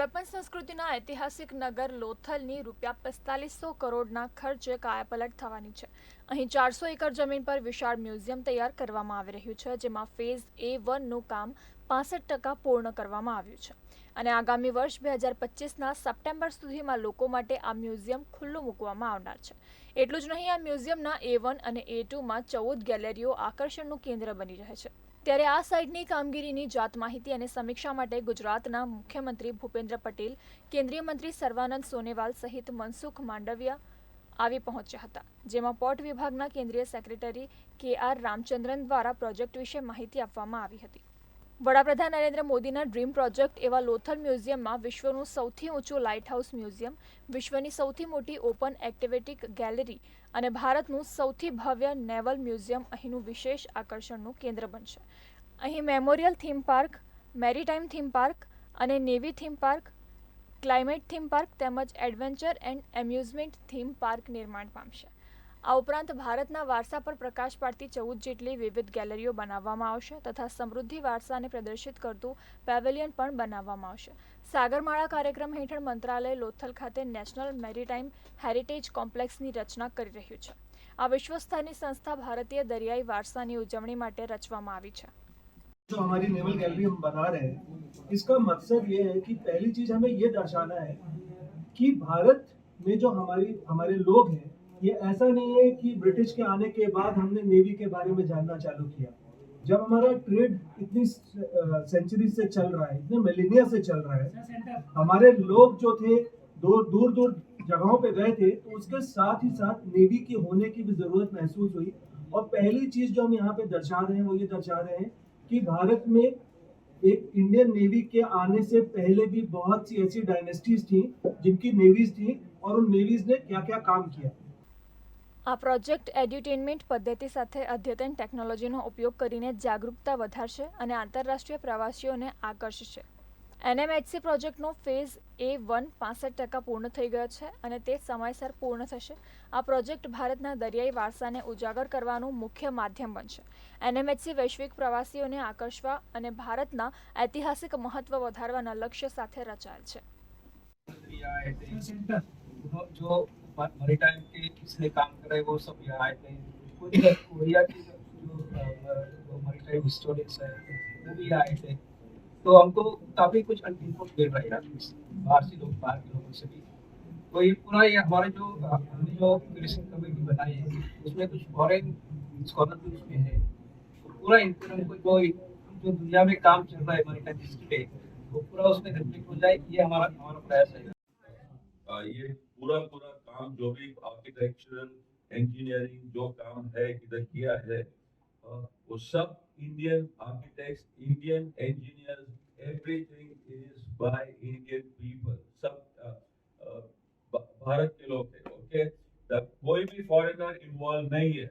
હડપ્પન સંસ્કૃતિના ઐતિહાસિક નગર લોથલની રૂપિયા પિસ્તાલીસો કરોડના ખર્ચે કાયાપલટ થવાની છે. અહીં ચારસો એકર જમીન પર વિશાળ મ્યુઝિયમ તૈયાર કરવામાં આવી રહ્યું છે, જેમાં ફેઝ એ વનનું કામ પાસઠ ટકા પૂર્ણ કરવામાં આવ્યું છે. અને આગામી વર્ષ બે હજાર પચીસના સપ્ટેમ્બર સુધીમાં લોકો માટે આ મ્યુઝિયમ ખુલ્લું મૂકવામાં આવનાર છે. એટલું જ નહીં, આ મ્યુઝિયમના એ વન અને એ ટુમાં ચૌદ ગેલેરીઓ આકર્ષણનું કેન્દ્ર બની રહે છે. ત્યારે આ સાઇટની કામગીરીની જાત માહિતી અને સમીક્ષા માટે ગુજરાતના મુખ્યમંત્રી ભૂપેન્દ્ર પટેલ, કેન્દ્રીય મંત્રી સર્વાનંદ સોનેવાલ સહિત મનસુખ માંડવિયા આવી પહોંચ્યા હતા, જેમાં પોર્ટ વિભાગના કેન્દ્રીય સેક્રેટરી કે આર રામચંદ્રન દ્વારા પ્રોજેક્ટ વિશે માહિતી આપવામાં આવી હતી. વડાપ્રધાન નરેન્દ્ર મોદીના ડ્રીમ પ્રોજેક્ટ એવા લોથલ મ્યુઝિયમમાં વિશ્વનું સૌથી ઊંચું લાઇટ હાઉસ મ્યુઝિયમ, વિશ્વની સૌથી મોટી ઓપન એક્ટિવેટિક ગેલેરી અને ભારતનું સૌથી ભવ્ય નેવલ મ્યુઝિયમ અહીંનું વિશેષ આકર્ષણનું કેન્દ્ર બનશે. અહીં memorial theme park maritime theme park અને navy theme park climate theme park તેમજ adventure and amusement theme park નિર્માણ પામશે. આ ઉપરાંત ભારતના વારસા પર પ્રકાશ પાડતી ચૌદ જેટલી વિવિધ ગેલેરીઓ બનાવવામાં આવશે તથા સમૃદ્ધિ વારસાને પ્રદર્શિત કરતું પેવેલિયન પણ બનાવવામાં આવશે સાગરમાળા કાર્યક્રમ હેઠળ મંત્રાલય લોથલ ખાતે નેશનલ મેરીટાઈમ હેરિટેજ કોમ્પ્લેક્સની રચના કરી રહ્યું છે આ વિશ્વસ્તરની સંસ્થા ભારતીય દરિયાઈ વારસાની ઉજવણી માટે રચવામાં આવી છે जो हमारी नेवल गैलरी हम बना रहे हैं इसका मकसद ये है कि पहली चीज हमें ये दर्शाना है कि भारत में जो हमारी हमारे लोग हैं ये ऐसा नहीं है कि ब्रिटिश के आने के बाद हमने नेवी के बारे में जानना चालू किया। जब हमारा ट्रेड इतनी सेंचुरी से चल रहा है इतने मिलीनिया से चल रहा है हमारे लोग जो थे दूर दूर दूर जगहों पे गए थे तो उसके साथ ही साथ नेवी के होने की भी ज़रूरत महसूस हुई। और पहली चीज़ जो हम यहाँ पे दर्शा रहे हैं वो ये दर्शा रहे हैं कि भारत में एक इंडियन नेवी के आने से पहले भी बहुत सी ऐसी डायनेस्टीज थी जिनकी नेवीज थी और उन नेवीज ने क्या क्या काम किया। આ પ્રોજેક્ટ એડ્યુટેનમેન્ટ પદ્ધતિ સાથે અદ્યતન ટેકનોલોજીનો ઉપયોગ કરીને જાગૃતતા વધારશે અને આંતરરાષ્ટ્રીય પ્રવાસીઓને આકર્ષશે. એનએમએચસી પ્રોજેક્ટનો ફેઝ એ વન પાસઠ ટકા પૂર્ણ થઈ ગયો છે અને તે સમયસર પૂર્ણ થશે. આ પ્રોજેક્ટ ભારતના દરિયાઈ વારસાને ઉજાગર કરવાનું મુખ્ય માધ્યમ બનશે. એનએમએચસી વૈશ્વિક પ્રવાસીઓને આકર્ષવા અને ભારતના ઐતિહાસિક મહત્વ વધારવાના લક્ષ્ય સાથે રચાયેલ છે. मरीटाइम के इसलिए काम कर रहे हैं वो सब यहाँ आए थे कोरिया कोरिया के जो मरीटाइम हिस्टोरियंस है वो भी यहाँ आए थे तो हमको काफी कुछ इनपुट मिल रहा है यहाँ से, बाहर से लोग बाहर के लोगों से भी तो ये पूरा ये हमारे जो हमने जो क्रिएशन कमेटी बनाई है उसमें कुछ फॉरेन स्कॉलर भी उसमें है तो पूरा इनपुट हमको जो जो दुनिया में काम चल रहा है मरीटाइम हिस्ट्री पे वो पूरा उसमें रिफ्लेक्ट हो जाए ये हमारा हमारा प्रयास है आ, ये पूरा पूरा काम जो भी आर्किटेक्चरल इंजीनियरिंग जो काम है इधर किया है वो सब Indian architect Indian engineer everything is by Indian people सब भारत के लोग हैं ओके कोई भी फॉरेनर इन्वॉल्व नहीं है।